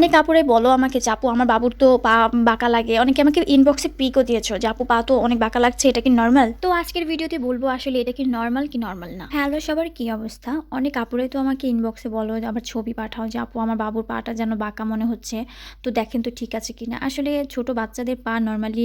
অনেক কাপড়ে বলো আমাকে চাপু আমার বাবুর তো পা বাঁকা লাগে। অনেকে আমাকে ইনবক্সে পিকও দিয়েছ যে আপু পা তো অনেক বাঁকা লাগছে এটা কি নর্মাল তো আজকের ভিডিওতে বলব আসলে এটা কি নর্মাল কি নর্মাল না। হ্যালো সবার কি অবস্থা? অনেক কাপড়ে তো আমাকে ইনবক্সে বলো আবার ছবি পাঠাও যে আপু আমার বাবুর পাটা যেন বাঁকা মনে হচ্ছে। তো দেখেন তো ঠিক আছে কিনা। আসলে ছোট বাচ্চাদের পা নর্মালি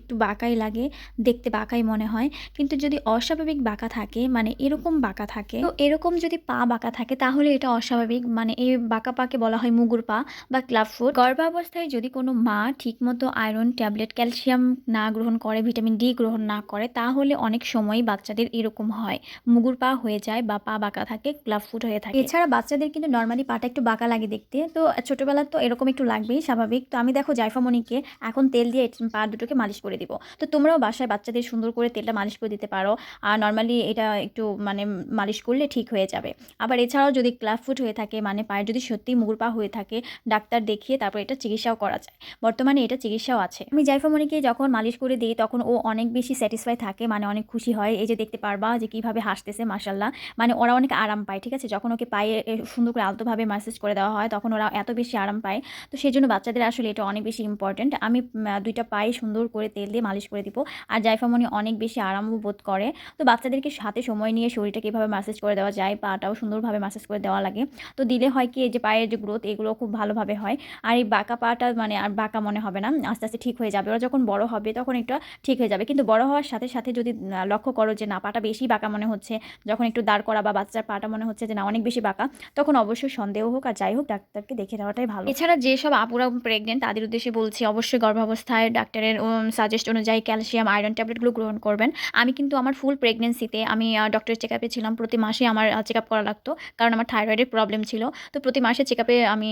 একটু বাঁকাই লাগে দেখতে বাঁকাই মনে হয়। কিন্তু যদি অস্বাভাবিক বাঁকা থাকে মানে এরকম বাঁকা থাকে তো এরকম যদি পা বাঁকা থাকে তাহলে এটা অস্বাভাবিক। মানে এই বাঁকা পাকে বলা হয় মুগুর পা। বা ক্লাব ফুট গর্ভাবস্থায় যদি কোনো মা ঠিকমতো আয়রন, ট্যাবলেট, ক্যালসিয়াম না গ্রহণ করে, ভিটামিন ডি গ্রহণ না করে, তাহলে অনেক সময় বাচ্চাদের এরকম হয়। মুগুর পা হয়ে যায় বা পা বাঁকা থাকে, ক্লাব ফুট হয়ে থাকে। এছাড়া বাচ্চাদের কিন্তু নর্মালি পাটা একটু বাঁকা লাগে দেখতে, তো ছোটবেলা তো এরকম একটু লাগবেই, স্বাভাবিক। তো আমি দেখো জাইফামণিকে এখন তেল দিয়ে পা দুটোকে মালিশ করে দিব। তো তোমরাও বাসায় বাচ্চাদের সুন্দর করে তেলটা মালিশ করে দিতে পারো। আর নর্মালি এটা একটু মানে মালিশ করলে ঠিক হয়ে যাবে। আবার এছাড়াও যদি ক্লাব ফুট হয়ে থাকে মানে পায়ে যদি সত্যি মুগুর পা হয়ে থাকে ডাক্তার দেখিয়ে তারপর এটা চিকিৎসাও করা যায়। বর্তমানে এটা চিকিৎসাও আছে। আমি জাইফামণিকে যখন মালিশ করে দিই, তখন ও অনেক বেশি স্যাটিসফাই থাকে মানে অনেক খুশি হয়। এই যে দেখতে পারবা যে কীভাবে হাসতেছে মাসাল্লাহ মানে ওরা অনেক আরাম পায়, ঠিক আছে? যখন ওকে পায়ে সুন্দর করে আলতোভাবে ম্যাসেজ করে দেওয়া হয়, তখন ওরা এত বেশি আরাম পায়। তো সেই জন্য বাচ্চাদের আসলে এটা অনেক বেশি ইম্পর্ট্যান্ট আমি দুইটা পায়ে সুন্দর করে তেল দিয়ে মালিশ করে দিব আর জাইফামণি অনেক বেশি আরামও বোধ করে। তো বাচ্চাদেরকে সাথে সময় নিয়ে শরীরটা কীভাবে ম্যাসেজ করে দেওয়া যায়, পাটাও সুন্দরভাবে ম্যাসেজ করে দেওয়া লাগে। তো দিলে হয় কি, এই যে পায়ের যে গ্রোথ এগুলো খুব ভালোভাবে হয়। আর এই বাঁকা পাটা মানে আর বাঁকা মনে হবে না, আস্তে আস্তে ঠিক হয়ে যাবে। ওরা যখন বড় হবে তখন একটু ঠিক হয়ে যাবে। কিন্তু বড় হওয়ার সাথে সাথে যদি লক্ষ্য করো যে না, পাটা বেশি বাঁকা মনে হচ্ছে, যখন একটু দাঁড় করা বা বাচ্চার পাটা মনে হচ্ছে যে না, অনেক বেশি বাঁকা, তখন অবশ্যই সন্দেহ হোক আর যাই হোক, ডাক্তারকে দেখে দেওয়াটাই ভালো। এছাড়া যেসব আপুরা প্রেগনেন্ট তাদের উদ্দেশ্যে বলছি, অবশ্যই গর্ভাবস্থায় ডাক্তারের সাজেস্ট অনুযায়ী ক্যালসিয়াম আয়রন ট্যাবলেটগুলো গ্রহণ করবেন। আমি কিন্তু আমার ফুল প্রেগনেন্সিতে আমি ডক্টরের চেক আপে ছিলাম। প্রতি মাসে আমার চেক আপ করা লাগতো, কারণ আমার থাইরয়েডের প্রবলেম ছিল। তো প্রতি মাসে চেক আপে আমি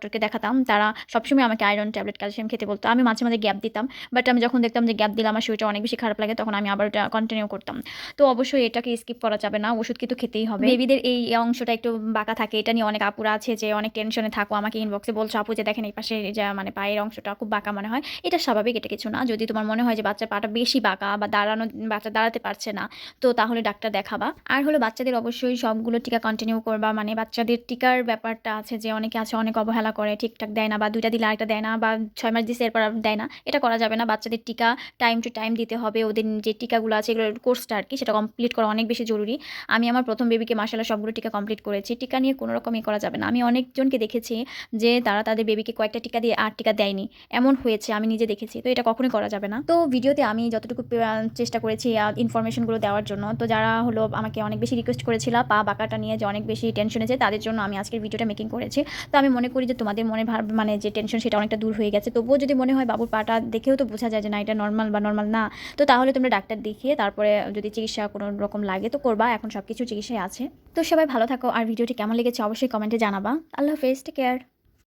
ডক্টরকে দেখাতাম, তারা সবসময় আমাকে আয়রন ট্যাবলেট ক্যালসিয়াম খেতে বলতো। আমি মাঝে মাঝে গ্যাপ দিতাম বাট আমি যখন দেখতাম যে গ্যাপ দিলে আমার শরীরটা অনেক বেশি খারাপ লাগে, তখন আমি আবার এটা কন্টিনিউ করতাম। তো অবশ্যই এটাকে স্কিপ করা যাবে না, ওষুধ কিন্তু খেতেই হবে। বেবিদের এই অংশটা একটু বাঁকা থাকে, এটা নিয়ে অনেক আপুরা আছে যে অনেক টেনশনে থাকো, আমাকে ইনবক্সে বলছো, আপু যে দেখেন এই পাশে যা মানে পায়ের অংশটা খুব বাঁকা মনে হয়, এটা স্বাভাবিক, এটা কিছু না। যদি তোমার মনে হয় যে বাচ্চার পাটা বেশি বাঁকা বা দাঁড়ানো, বাচ্চা দাঁড়াতে পারছে না, তো তাহলে ডাক্তার দেখাবা। আর হলো বাচ্চাদের অবশ্যই সবগুলো টিকা কন্টিনিউ করবা মানে বাচ্চাদের টিকার ব্যাপারটা আছে যে অনেকে আছে অনেক অবহেলা করে, ঠিকঠাক দেয় না বা দুইটা দিলে আরেকটা দেয় না বা ছয় মাস দিচ্ছে এরপর দেয় না। এটা করা যাবে না। বাচ্চাদের টিকা টাইম টু টাইম দিতে হবে। ওদের যে টিকাগুলো আছে, এগুলোর কোর্সটা আর কি সেটা কমপ্লিট করা অনেক বেশি জরুরি। আমি আমার প্রথম বেবিকে মাসাল্লাহ সবগুলো টিকা কমপ্লিট করেছি। টিকা নিয়ে কোনো রকমই করা যাবে না। আমি অনেকজনকে দেখেছি যে তারা তাদের বেবিকে কয়েকটা টিকা দিয়ে আর টিকা দেয়নি। এমন হয়েছে, আমি নিজে দেখেছি। তো এটা কখনোই করা যাবে না। তো ভিডিওতে আমি যতটুকু চেষ্টা করেছি ইনফরমেশনগুলো দেওয়ার জন্য, তো যারা হলো আমাকে অনেক বেশি রিকোয়েস্ট করেছিল, পা বাঁকাটা নিয়ে যে অনেক বেশি টেনশন আছে তাদের জন্য আমি আজকের ভিডিওটা মেকিং করেছি। তো আমি মনে করি যে তোমাদের মনে ভাব মানে যে টেনশন সেটা অনেকটা দূর হয়ে গেছে। তবুও যদি মনে হয় বাবুর পাটা দেখেও তো বোঝা যায় যে না, এটা নর্মাল বা নর্মাল না। তো তাহলে তোমরা ডাক্তার দেখিয়ে তারপরে যদি চিকিৎসা কোনো রকম লাগে তো করবা, এখন সব কিছু চিকিৎসায় আছে। তো সবাই ভালো থাকো, আর ভিডিওটি কেমন লেগেছে অবশ্যই কমেন্টে জানাবা। আল্লাহ হাফেজ টেক কেয়ার